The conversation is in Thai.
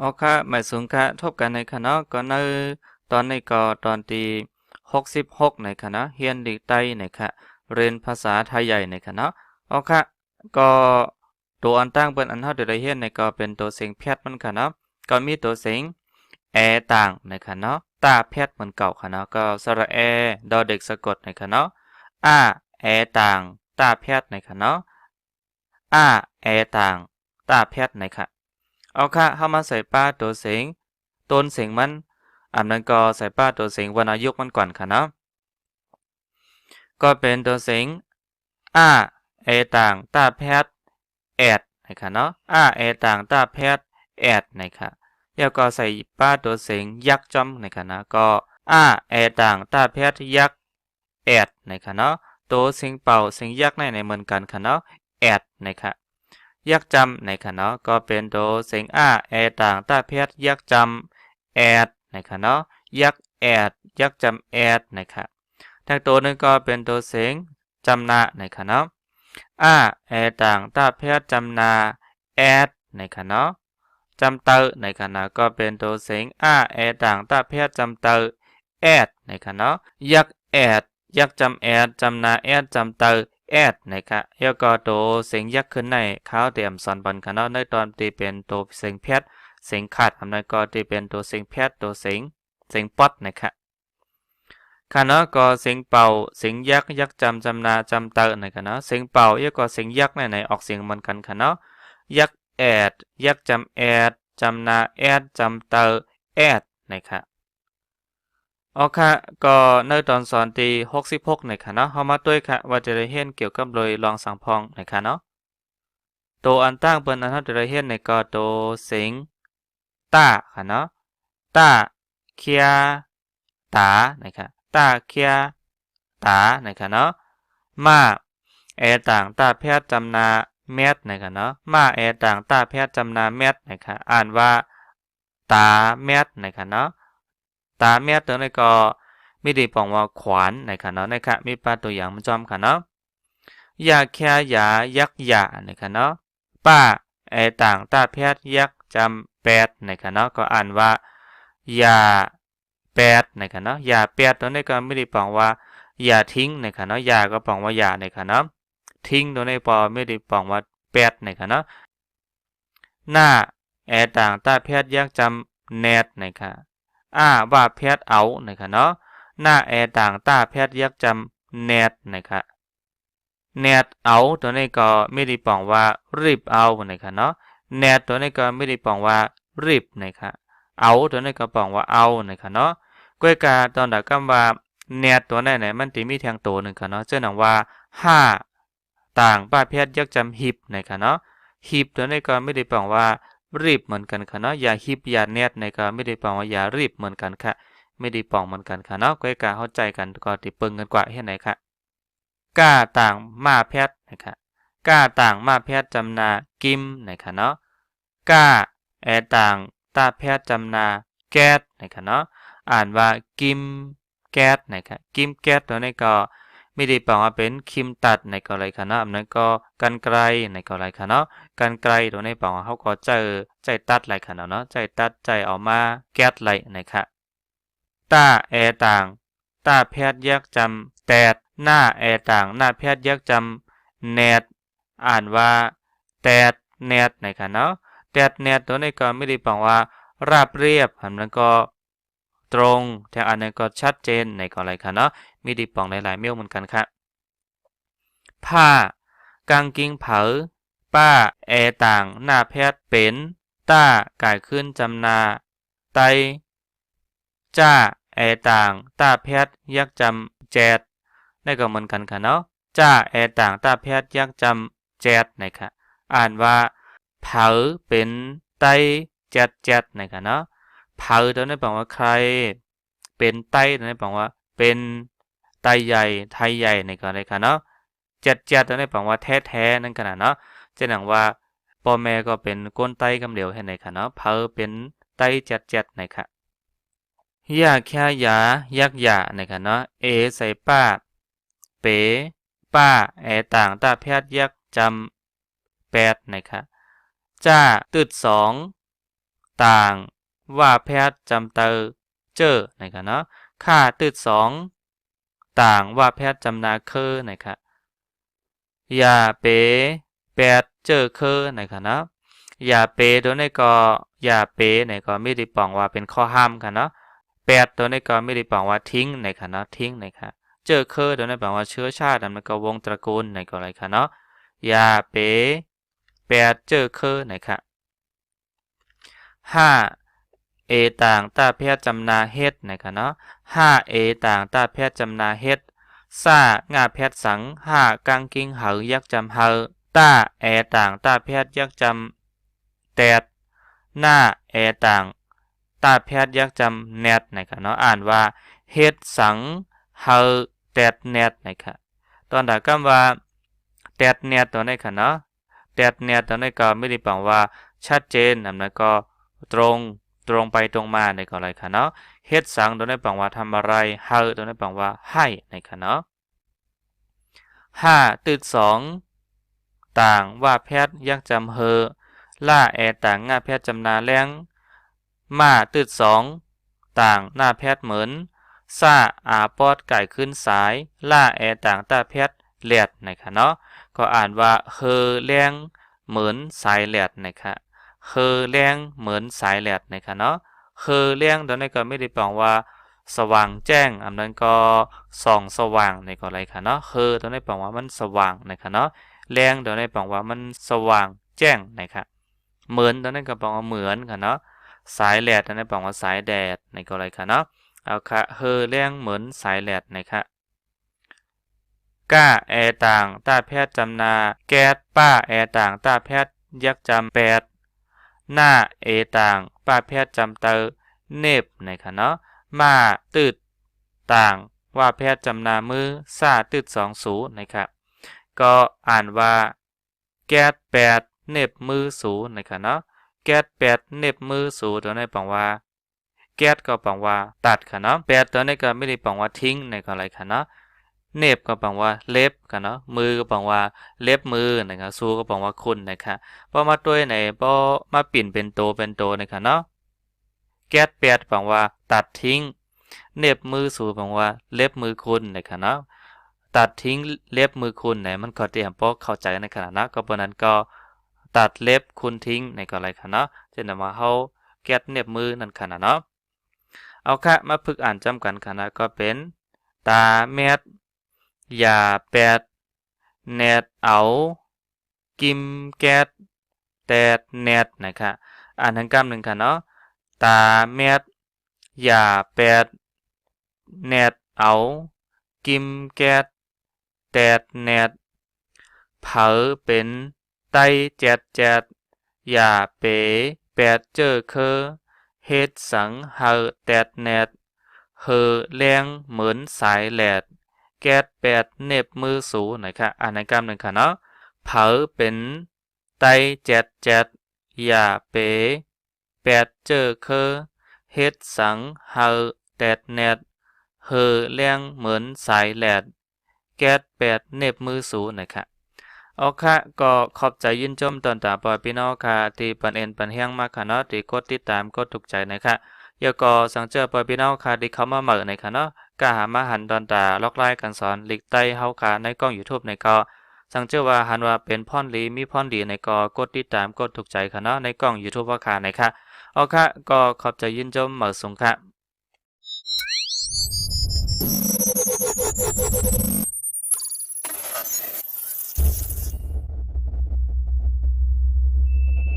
อ๋อค่ะหมายสูงค่ะทบกันในคณะก็ในตอนในก็ตอนที่66ในคณะเฮียนดีใต้ในค่ะเรียนภาษาไทยใหญ่ในคณะอ๋อค่ะก็ตัวอันตั้งเปิ้นอันเฮาได้เฮียนในก็เป็นตัวเสียงแพทย์มันค่ะเนาะก็มีตัวเสียงแอต่างในค่ะเนาะตาแพทย์เหมือนเก่าค่ะเนาะก็สระแอดอเด็กสะกดในค่ะเนาะอาแอต่างตาแพทย์ในค่ะเนาะอาแอต่างตาแพทย์ในค่ะ เอาค่ะเข้ามาใส่ป้าตัวเสียงต้นเสียงมันอันนั้นก็ใส่ป้าตัวเสียงวรรณยุกมันก่อนค่ะเนาะก็เป็นตัวเสียงอาเอต่างตาแพทย์แอดนะคะเนาะอาเอต่างตาแพทย์แอดนะคะแล้วก็ใส่ป้าตัวเสียงยักษ์จอมนะคะนะก็อาเอต่างตาแพทย์ยักษ์แอดนะคะเนาะตัวเสียงเป่าเสียงยักษ์ในในเหมือนกันค่ะเนาะแอดนะคะ ยักจำในคณะก็เป็นโดเสียงอ้าแอต่างตาเพชรยักจำแอดในคณะยักแอดยักจำแอดนะครับทั้งตัวนึงก็เป็นตัวเสียงจำนาในคณะอ้าแอต่างตาเพชรจำนาแอดในคณะจำเตอในคณะก็เป็นตัวเสียงอ้าแอต่างตาเพชรจำเตอแอดในคณะยักแอดยักจำแอดจำนาแอดจำเตอ แอดนะครับแล้วก็ตัวเสียงยักษ์ขึ้นในข้าวเตรียมสอนบอลกันาะในตอนที่เป็นตัวเสียงแพทย์เสียงขาดอันนั้นก็ที่เป็นตัวเสียงแพทย์ตัวเสียงเสียงป๊อดนะครับคณะก็เสียงเป่าเสียงยักษ์ยักษ์จำจำนาจำเตอร์นะครับเนาะเสียงเป่าแล้วก็เสียงยักษ์ในในออกเสียงเหมือนกันค่ะเนาะยักษ์แอดยักษ์จำแอดจำนาแอดจำเตอร์แอดนะครับ โอเคก็ในตอนสอนที่66นะคะเนาะเฮามาด้วยค่ะว่าจะได้เห็นเกี่ยวกับเลยลองสังพองนะคะเนาะตัวอันตั้งเปิ้นอันเฮาจะได้เห็นในก็ตัวสียงตาค่ะเนาะตาเคียตานะคะตาเคียตานะคะเนาะมาแอต่างตาแพทย์จำนาเม็ดนะคะเนาะมาแอต่างตาแพทย์จำนาเม็ดนะคะอ่านว่าตาเม็ดนะคะเนาะ ตาเมียตัวนี้ก็มีดีปองว่าขวานนะครับเนาะนะครับมีป้าตัวอย่างมันจอมค่ะเนาะยาแค่ยายักยานะครับเนาะป้าไอต่างตาแพทย์ยักจำแปดนะครับเนาะก็อ่านว่ายาแปดนะครับเนาะยาแปดตัวนี้ก็ไม่ได้ปองว่าอย่าทิ้งนะครับเนาะยาก็ปองว่าอย่านะครับเนาะทิ้งตัวนี้ปอไม่ได้ปองว่าแปดนะครับเนาะหน้าแอต่างตาแพทย์ยักจำแนดนะครับ อ้าว่าแพทย์เอานะครับเนาะหน้าแอต่างตาแพทย์ยักจำแนดนะครับแนดเอาตัวนี้ก็ไม่ได้ปองว่ารีบเอานะครับเนาะแนดตัวนี้ก็ไม่ได้ปองว่ารีบนะครับเอาตัวนี้ก็ปองว่าเอานะครับเนาะก้อยกาตอนดักคำว่าแนดตัวนั้นเนี่ยมันติมีแทงตัวหนึ่งค่ะเนาะเจ้าหนังว่าห้าต่างป้าแพทย์ยักจำหิบนะครับเนาะหิบตัวนี้ก็ไม่ได้ปองว่า รีบเหมือนกันค่ะเนาะอย่าฮิบอย่าเน็ตในก็ไม่ได้ปองว่าอย่ารีบเหมือนกันค่ะ ไม่ได้ปองเหมือนกันค่ะเนาะก็ให้การเข้าใจกันก็ติเปิงกันกว่าเฮ็ดไหนค่ะก้าต่างมาแพทย์นะคะก้าต่างมาแพทย์จำนากิมนะคะเนาะก้าแอต่างตาแพทย์จำนาแก๊สนะคะเนาะอ่านว่ากิมแก๊สนะคะกิมแก๊สตัวนี้ก็ ไม่ได้แปลว่าเป็นคิมตัดในกรณีค่ะเนาะอันนั้นก็กันไกลในกรณีค่ะเนาะกันไกลตัวนี้แปลว่าเขาก็ใจใจตัดไหลค่ะเนาะใจตัดใจออกมาแก๊สไหลนะคะตาแอต่างตาแพทย์แยกจำแตดหน้าแอต่างหน้าแพทย์แยกจำแนดอ่านว่าแตดแนดนะคะเนาะแตดแนดตัวนี้ก็ไม่ได้แปลว่าราบเรียบอันนั้นก็ ตรงแต่อันนั้นก็ชัดเจนในกรณีค่ะเนาะมีดีปองหลายๆเมี่ยวเหมือนกันค่ะผ้ากางกิ้งเผาป้าแอต่างหน้าแพทย์เป็นต้ากายขึ้นจำนาไตจ้าแอต่างต้าแพทย์ยักจำแจดได้ก็เหมือนกันค่ะเนาะจ้าแอต่างต้าแพทย์ยักจำแจดนะคะอ่านว่าเผาเป็นไตแจดแจดนะคะเนาะ เผาตัวนี้แปลว่าใคร เป็นไตตัวนี้แปลว่า เป็นไตใหญ่ไทยใหญ่ในกรณีค่ะเนาะเจ็ดเจ็ดตัวนี้แปลว่าแท้แท้นั่นขนาดเนาะเช่นอย่างว่าพ่อแม่ก็เป็นก้นไตกำเหลวให้ในค่ะเนาะเพอเป็นไตเจ็ดเจ็ดในค่ะยาแค่ยายักยาในค่ะเนาะเอใส่ป้า เป๋ป้าแอต่างตาแพทย์ยักจำแปดในคะจ้าตืดสอง ต่าง ว่าแพทย์จำเตอเจอนะครับเนาะค่าตืดสองต่างว่าแพทย์จำนาเคอนะครับอย่าเปแปดเจอเคอนะครับเนาะอย่าเปตัวนี้ก็อย่าเปเนี่ยก็ไม่ได้ปองว่าเป็นข้อห้ามกันเนาะแปดตัวนี้ก็ไม่ได้ปองว่าทิ้งนะครับเนาะทิ้งนะครับเจอเคอตัวนี้แปลว่าเชื้อชาติมันก็วงตระกูลในก็อะไรครับเนาะอย่าเปแปดเจอเคอนะครับห้า เอต่างตาแพทย์จำนาเฮ็ดนะครับเนาะห้าเอต่างตาแพทย์จำนาเฮ็ดซ่างาแพทย์สังห้ากังกิ้งเหายักจำเฮาต้าแอต่างตาแพทย์ยักจำแตดหน้าแอต่างตาแพทย์ยักจำแนดนะครับเนาะอ่านว่าเฮ็ดสังเฮาแตดแนดนะครับตอนดากำว่าแตดแนดตัวนี้ค่ะเนาะแตดแนดตัวนี้ก็ไม่ได้แปลว่าชัดเจนอันนั้นก็ตรง ตรงไปตรงมาในก็อะไรค่ะเนาะเฮ็ดสังตัวนี้แปลว่าทำอะไรเฮาตัวนี้แปลว่าให้ในค่ะเนาะห้าตืดสองต่างว่าแพทย์ยักจำเฮอล่าแอต่างงาแพทย์จำนาแรงมาตืดสองต่างหน้าแพทย์เหมือนซาอาปอดไก่ขึ้นสายล่าแอต่างตาแพทย์เลียดนะคะเนาะก็อ่านว่าเฮอแรงเหมือนสายเลียดนะคะ เฮอแรงเหมือนสายเลียดนะคะเนาะเฮอแรงตอนนี้ก็ไม่ได้แปลว่า สว่างแจ้ง อันนั้นก็ส่องสว่างในก็อะไรค่ะเนาะเฮอตอนนี้แปลว่ามันสว่างนะคะเนาะแรงตอนนี้แปลว่ามันสว่างแจ้งนะคะเหมือนตอนนี้ก็แปลว่าเหมือนค่ะเนาะสายแหลดตอนนี้แปลว่าสายแดดในก็อะไรค่ะเนาะเอาค่ะเฮอแรงเหมือนสายแหลดนะคะก้าแอต่าง ตาแพทย์จำนา แก๊สป้าแอต่าง ตาแพทย์ยักจำแปด หน้าเอต่างป้าแพทย์จำเตอเนบนะคะเนาะมาตืดต่างว่าแพทย์จำนามือซาตืดสองสูนะครับก็อ่านว่าแก๊สแปดเน็บมือสูนะครับเนาะแก๊สแปดเน็บมือสูตัวนี้แปลว่าแก๊สก็แปลว่าตัดค่ะเนาะแปดตัวนี้ก็ไม่ได้แปลว่าทิ้งในก็อะไรค่ะเนาะ เน็บก็แปลว่าเล็บค่ะเนาะมือก็แปลว่าเล็บมือนะครับสูก็แปลว่าคุณนะครับพอมาตัวไหนพอมาปิ่นเป็นโตเป็นโตนะครับเนาะแก๊สแปดแปลว่าตัดทิ้ง เน็บมือสูแปลว่าเล็บมือคุณนะครับเนาะตัดทิ้งเล็บมือคุณไหนมันก็เตรียมพอเข้าใจในขณะนั้นก็เพราะนั้นก็ตัดเล็บคุณทิ้งในก็อะไรคะเนาะเช่นว่าเฮาแก๊สเน็บมือนั่นขนาดเนาะเอาค่ะมาฝึกอ่านจำกันขนาดก็เป็นตาแมด ยาแปดแนดเอา กิมแก๊สแตดแนดนะคะอ่านทั้งกำหนึ่งค่ะเนาะตาแมดยาแปดแนดเอา กิมแก๊สแตดแนดเผอเป็นไตแจดแจดอย่าเป๋แปดเจอเคอเฮ็ดสังเฮาแตดแนดเฮอแรงเหมือนสายแหลด แก๊สแปดเน็บมือสูนะคะอ่านในกรรมหนึ่งค่ะเนาะเผอเป็นไตแจดแจดอย่าเป๋แปดเจอเคอเฮ็ดสังเฮาแตดแนดเฮอแรงเหมือนสายแหลด แก๊สแปดเน็บมือสูนะคะเอาค่ะก็ขอบใจยินชมตอนตาปอยพี่น้องค่ะที่ปันเอ็นปันเฮียงมากค่ะเนาะที่กดติดตามกดถูกใจนะคะอย่าก็สังเจอปอยพี่น้องค่ะที่เข้ามาเหมือในค่ะเนาะ ก็หามาหันตอนตาล็อกไล่กันสอนหลีกไต้เฮาคาในกล้องยูทูบในกอสังเจอว่าหันว่าเป็นพ่อนลีมีพ่อนดีในกอกดติดตามกดถูกใจค่ะเนาะในกล้องยูทูบว่าคาในค่ะเอาค่ะก็ขอบใจยินจมเหมือสูงค่ะ